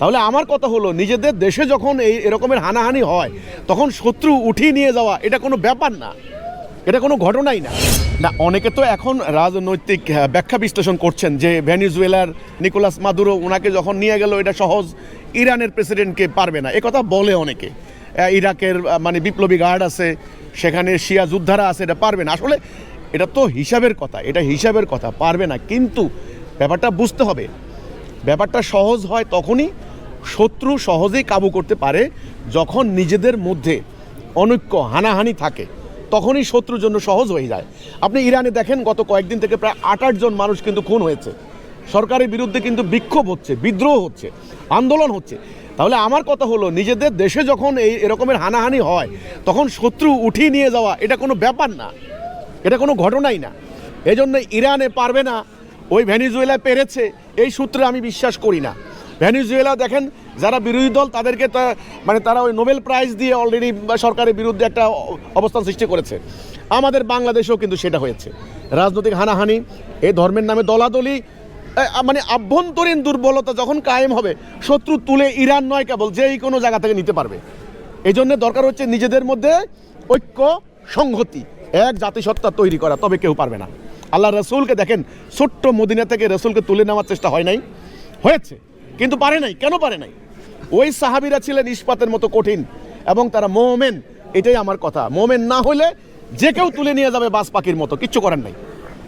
তাহলে আমার কথা হলো, নিজেদের দেশে যখন এই এরকমের হানাহানি হয়, তখন শত্রু উঠিয়ে নিয়ে যাওয়া, এটা কোনো ব্যাপার না। এটা কোনো ঘটনাই না। না, অনেকে তো এখন রাজনৈতিক ব্যাখ্যা বিশ্লেষণ করছেন যে ভেনিজুয়েলার নিকোলাস মাদুরো ওনাকে যখন নিয়ে গেল, এটা সহজ ইরানের প্রেসিডেন্টকে পারবে না। কথা বলে অনেকে। ইরাকের মানে বিপ্লবী গার্ড আছে, সেখানে শিয়া যোদ্ধারা আছে, এটা পারবে না। আসলে এটা তো হিসাবের কথা, এটা হিসাবের কথা, পারবে না। কিন্তু ব্যাপারটা বুঝতে হবে। ব্যাপারটা সহজ হয় তখনই শত্রু সহজেই কাবু করতে পারে যখন নিজেদের মধ্যে অনৈক্য হানাহানি থাকে, তখনই শত্রুর জন্য সহজ হয়ে যায়। আপনি ইরানে দেখেন, গত কয়েকদিন থেকে প্রায় আট জন মানুষ কিন্তু খুন হয়েছে। সরকারের বিরুদ্ধে কিন্তু বিক্ষোভ হচ্ছে, বিদ্রোহ হচ্ছে, আন্দোলন হচ্ছে। তাহলে আমার কথা হলো, নিজেদের দেশে যখন এই এরকমের হানাহানি হয়, তখন শত্রু উঠিয়ে নিয়ে যাওয়া, এটা কোনো ব্যাপার না। এটা কোনো ঘটনাই না। এজন্য ইরানে পারবে না, ওই ভেনিজুয়েলায় পেরেছে, এই সূত্রে আমি বিশ্বাস করি না। ভেনিজুয়েলা দেখেন, যারা বিরোধী দল, তাদেরকে মানে তারা ওই নোবেল প্রাইজ দিয়ে অলরেডি সরকারের বিরুদ্ধে একটা অবস্থান সৃষ্টি করেছে। আমাদের বাংলাদেশেও কিন্তু সেটা হয়েছে। রাজনৈতিক হানাহানি এই ধর্মের নামে দলাদলি মানে আভ্যন্তরীণ দুর্বলতা যখন কায়েম হবে, শত্রু তুলে ইরান নয় কেবল, যেই কোনো জায়গা থেকে নিতে পারবে। এই জন্য দরকার হচ্ছে নিজেদের মধ্যে ঐক্য, সংহতি, এক জাতিসত্তা তৈরি করা, তবে কেউ পারবে না। আল্লাহ রসুলকে দেখেন, ছোট্ট মদিনা থেকে রসুলকে তুলে নেওয়ার চেষ্টা হয় নাই। হয়েছে। কিন্তু পারে নাই। কেন পারে নাই? ওই সাহাবিরা ছিলেন ইস্পাতের মতো কঠিন এবং তারা মোমেন, এটাই আমার কথা। মোমেন না হলে যে কেউ তুলে নিয়ে যাবে বাস পাখির মতো, কিচ্ছু করার নাই।